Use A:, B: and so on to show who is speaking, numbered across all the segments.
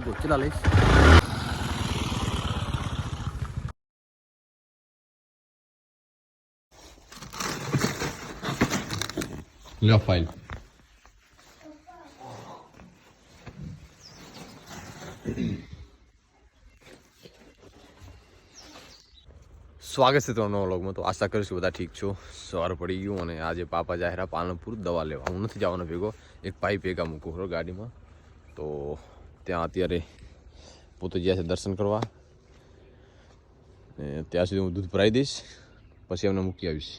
A: ફૂગો ચલા લઈશ લ્યો ફાઇલ સ્વાગત છે તમારો નવા વ્લોગમાં તો આશા કરીશું બધા ઠીક છો સવાર પડી ગયું અને આજે પાપા જાહેરા પાલનપુર દવા લેવા હું નથી જવાનો ભેગો એક ભાઈ ભેગા મૂકું ખરો ગાડીમાં તો ત્યાં અત્યારે પોતે જ્યાં છે દર્શન કરવા. ત્યાં સુધી હું દૂધ ભરાઈ દઈશ, પછી એમને મૂકી આવીશ.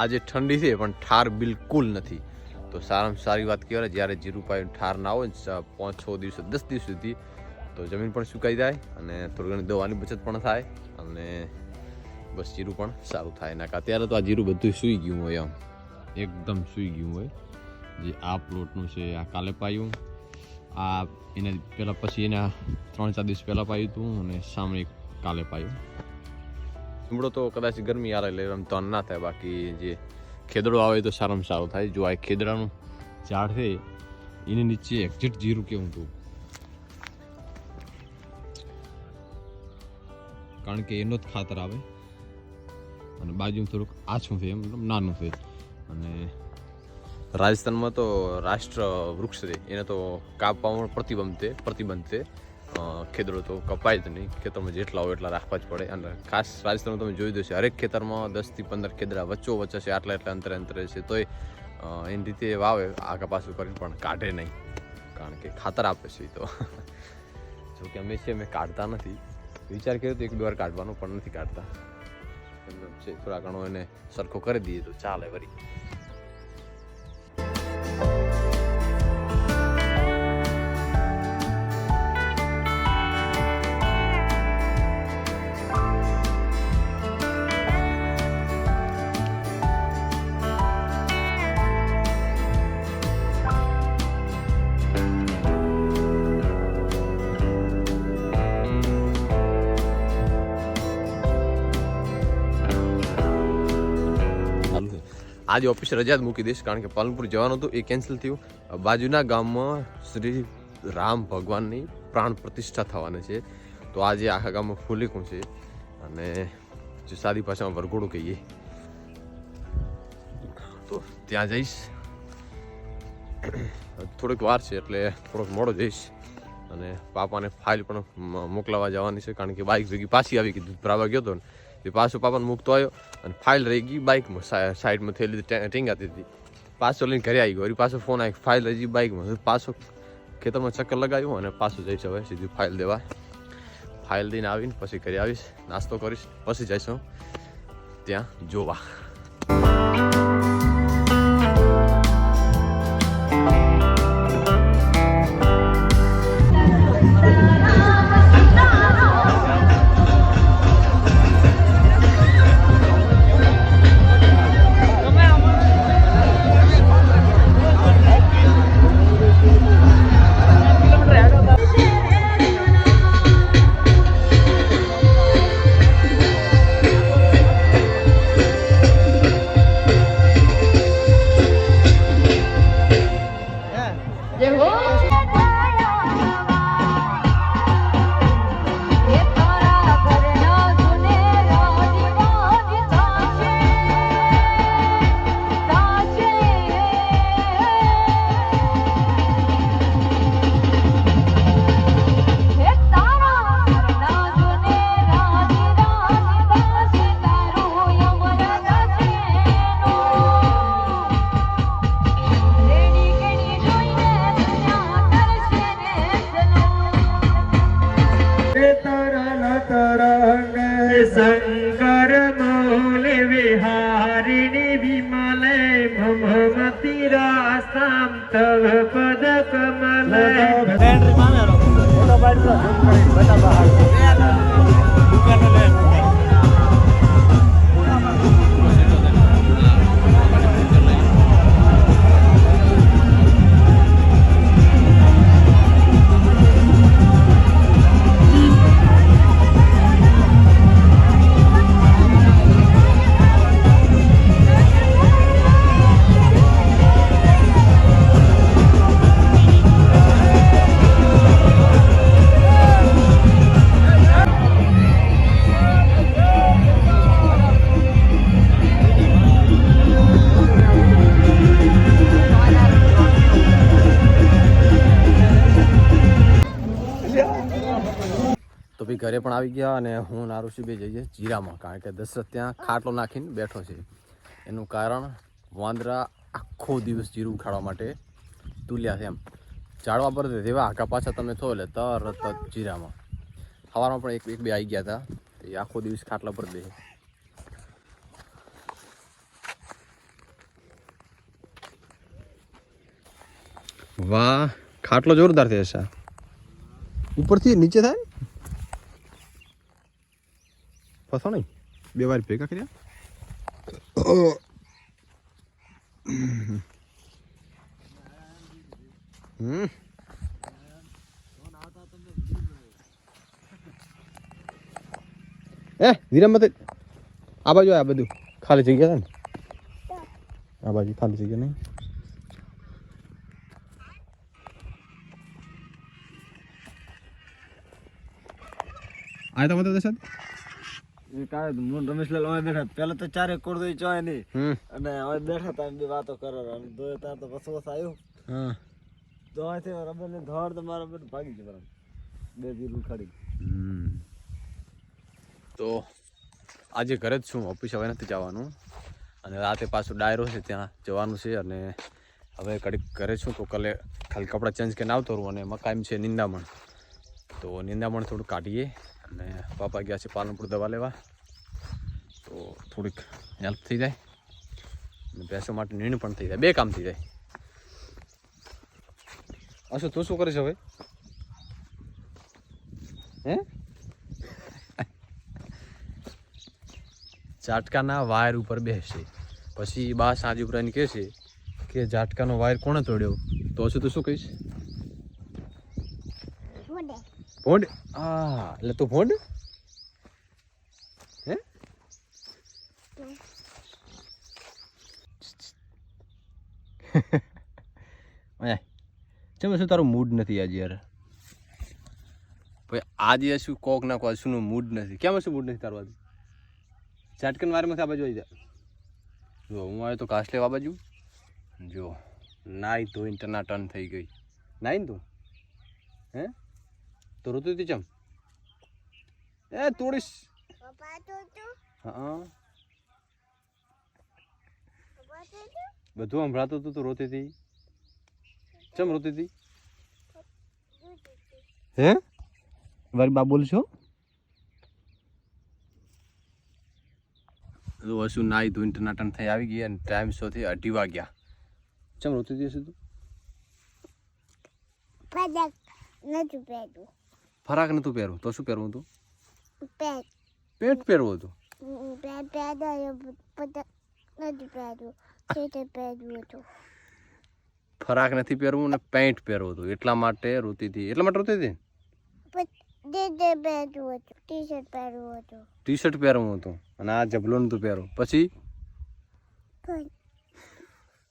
A: આજે ઠંડી છે, પણ ઠાર બિલકુલ નથી. તો સારામાં સારી વાત કહેવાય, જ્યારે જીરું પાયું ઠાર ના હોય પાંચ છ દિવસ, દસ દિવસ સુધી તો જમીન પણ સુકાઈ જાય અને થોડી ઘણી દવાની બચત પણ થાય અને બસ જીરું પણ સારું થાય. ના અત્યારે તો આ જીરું બધું સૂઈ ગયું હોય આમ એકદમ સૂઈ ગયું હોય. જે આ પ્લોટનું છે, આ કાલે પાયું. આ એને પહેલાં પછી એના ત્રણ ચાર દિવસ પહેલાં પાયું હતું અને સામે કાલે પાયું. લીમડો તો કદાચ ગરમી આવે એટલે એમ તો ના થાય. બાકી જે ખેદડો આવે તો સારામાં સારું થાય. જો આ ખેદડાનું ઝાડ છે, એની નીચે એક્ઝેક્ટ જીરું કેવું હતું? કારણ કે એનો જ ખાતર આવે. અને બાજુમાં થોડુંક આછું છે એમ નાનું છે અને રાજસ્થાનમાં તો રાષ્ટ્ર વૃક્ષ છે એને તો કાપવામાં પ્રતિબંધ છે પ્રતિબંધ છે. ખેતરો તો કપાય જ નહીં, ખેતરમાં જેટલા હોય એટલા રાખવા જ પડે. અને ખાસ રાજસ્થાનમાં તમે જોઈ દો હરેક ખેતરમાં દસથી પંદર ખેતરા વચ્ચો વચ્ચે છે, આટલા એટલા અંતરે અંતરે છે. તોય એની રીતે વાવે, આગા પાછું કરીને, પણ કાઢે નહીં. કારણ કે ખાતર આપે છે તો. જોકે અમે છે, અમે કાઢતા નથી. વિચાર કર્યો તો એક બે વાર કાઢવાનો પણ નથી કાઢતા. એમને થોડા ઘણો એને સરખો કરી દઈએ તો ચાલે વળી આજે ઓફિસ રજા જ મૂકી દઈશ કારણ કે પાલનપુર જવાનું હતું, એ કેન્સલ થયું. બાજુના ગામમાં શ્રી રામ ભગવાનની પ્રાણ પ્રતિષ્ઠા થવાની છે. તો આજે આખા ગામમાં ફૂલીકું છે અને જે સાદી ભાષામાં વરઘોડું કહીએ, તો ત્યાં જઈશ. થોડીક વાર છે એટલે થોડોક મોડો જઈશ અને પાપાને ફાઇલ પણ મોકલાવા જવાની છે કારણ કે બાઇક ભેગી પાછી આવી ગઈ ભરાવા ગયો હતો ને. એ પાછો પાપાને મૂકતો આવ્યો અને ફાઇલ રહી ગઈ બાઇકમાં સાઈડમાં થયેલી ટીંગાતી હતી પાછો લઈને ઘરે આવી ગયો. વળી પાછો ફોન આવી ફાઇલ રહી ગઈ બાઇકમાં. પાછો ખેતરમાં ચક્કર લગાવ્યું અને પાછું જઈશ હવે સીધી ફાઇલ દેવા. ફાઇલ દઈને આવીને પછી ઘરે આવીશ, નાસ્તો કરીશ, પછી જઈશું ત્યાં જોવા.
B: તવ પદ કમલે
A: ઘરે પણ આવી ગયા અને હું ને આરુષી બે જઈએ જીરામાં, કારણ કે દશરથ ત્યાં ખાટલો નાખીને બેઠો છે. એનું કારણ વાંદરા આખો દિવસ જીરું ખાવા માટે તુલ્યા છે એમ. ઝાડવા પર જેવા આખા પાછા તમે થો એટલે તરત જ જીરામાં. સવારમાં પણ એક એક બે આવી ગયા હતા. એ આખો દિવસ ખાટલા પર બે વાહ, ખાટલો જોરદાર છે ઉપરથી નીચે થાય ને? ફસો નહીં બે વાર ભેગા કર્યા હમ એ ધીરમ મત આ બાજુ આ બધું. ખાલી જગ્યા છે ને? આ બાજુ ખાલી જગ્યા નહીં. આ તો મત
C: કાંઈ હું રમેશલાલ હવે બેઠા. પેલા તો ચારે કોડ દઈ ચોય નહીં અને હવે બેઠા તા બે વાતો કરો અને દોય તાર તો બસ બસ આવ્યું
A: હા.
C: તો અહીંથી ને ધોડ તો મારા બેટ ભાગી ગયો બરાબર. બે દી
A: ખાડી. તો આજે ઘરે જ છું. ઓફિસ હવે નથી જવાનું. અને રાતે પાછું ડાયરો છે ત્યાં જવાનું છે. અને હવે કડીક ઘરે છું તો કાલે ખાલી કપડાં ચેન્જ કરીને આવતો રહું. અને મકાઈમ છે નિંદામણ. તો નિંદામણ થોડું કાઢીએ. અને પાપા ગયા છે પાલનપુર દવા લેવા. તો થોડીક હેલ્પ થઈ જાય. અને ભેંસો માટે નિર્ણય પણ થઈ જાય. બે કામ થઈ જાય. અશો તું શું કરીશ હવે? હે? ઝાટકાના વાયર ઉપર બેસશે પછી બા સાંજ ઉપર એને કહેશે કે ઝાટકાનો વાયર કોણે તોડ્યો? તો હશે તો શું કહીશ ભોંડ? આ, એટલે તું ભોંડ? હે? ચમ શું તારું મૂડ નથી આજે યાર? ભાઈ આજે શું કોક ના કોક શું મૂડ નથી? કેમ શું મૂડ નથી તારું આજે? ઝાટકન વારમાં આ બાજુ આવી જા. જો, હું આવ્યો તો કાસ લેવા બાજુ. જો, નાઈ ધોઈને ટર્ન થઈ ગઈ. નાઈ તું? હે? તો ઋતુ હતી ચમ? એ તોડીશ હા. બધું સંભળાતું હતું તું રોતી હતી ચમ રોતી હતી હે? વારી બા બોલ છો તો હશું નાઈ ધોઈને ટનાટન થઈ આવી ગઈ અને ટાઈમ શો થી અઢી વાગ્યા. ચમ રોતી હતી હશે તું? ફરાક નતું પહેરવું તો શું પહેરવું હતું? પેન્ટ પહેરવું. હતું. ફરાક નથી પહેરવું ને પેન્ટ પહેરવું હતું. એટલા માટે રોતી હતી એટલા માટે રોતી હતી
D: ટી શર્ટ પહેરવું હતું
A: ટી શર્ટ પહેરવું હતું. અને આ જબલો નતું પહેરવું પછી?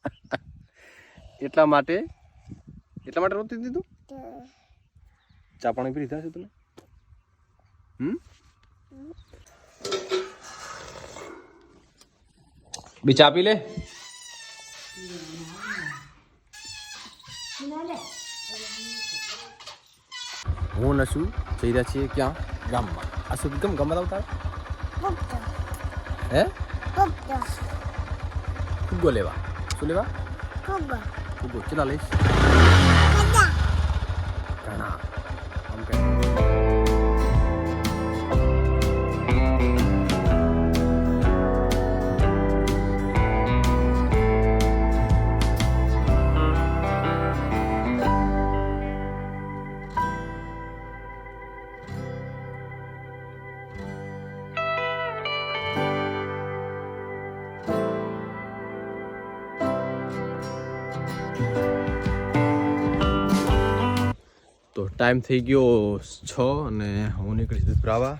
A: એટલા માટે? એટલા માટે રોતી તે ચા પાણી પી લીધા છે તને હમ? બી ચા પી લે? હું નશું જઈ રહ્યા છીએ ક્યાં? ગામમાં. આ શું કેમ ગમત આવતા હે? ફુગ્ગો લેવા. શું લેવા? ફુગ્ગો કેટલા લઈશ? ઘણા. આમ કે તો ટાઈમ થઈ ગયો છ અને હું નીકળીશ પ્રાવા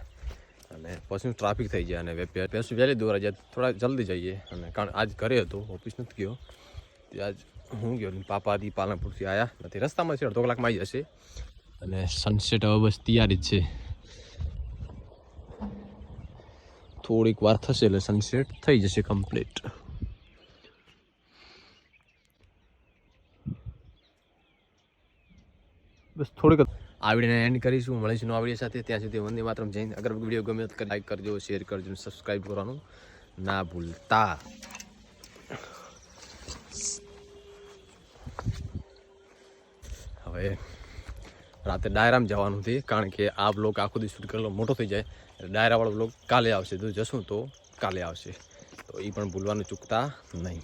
A: અને પછી ટ્રાફિક થઈ જાય અને પેસું વહેલી દોરા જાય થોડા જલ્દી જઈએ. અને કારણ આજ ઘરે હતો ઓફિસ નથી ગયો. તે આજ હું ગયો પાપાથી પાલનપુરથી આવ્યા નથી, રસ્તામાં છે, અડધો કલાકમાં આવી જશે. અને સનસેટ હવે બસ તૈયારી જ છે. થોડીક વાર થશે એટલે સનસેટ થઈ જશે કમ્પ્લીટ બસ થોડીક આ વિડીયોને એન્ડ કરીશું. મળીશું આ વીડિયો સાથે. ત્યાં સુધી વંદે માત્રમ. જઈને અગર વીડિયો ગમે તો લાઈક કરજો શેર કરજો સબસ્ક્રાઈબ કરવાનું ના ભૂલતા. હવે રાતે ડાયરામાં જવાનું છે કારણ કે આ બ્લોગ આખો દિવસ શૂટ કરેલો મોટો થઈ જાય. ડાયરાવાળો બ્લોગ કાલે આવશે. તો જશું તો કાલે આવશે. તો એ પણ ભૂલવાનું ચૂકતા નહીં.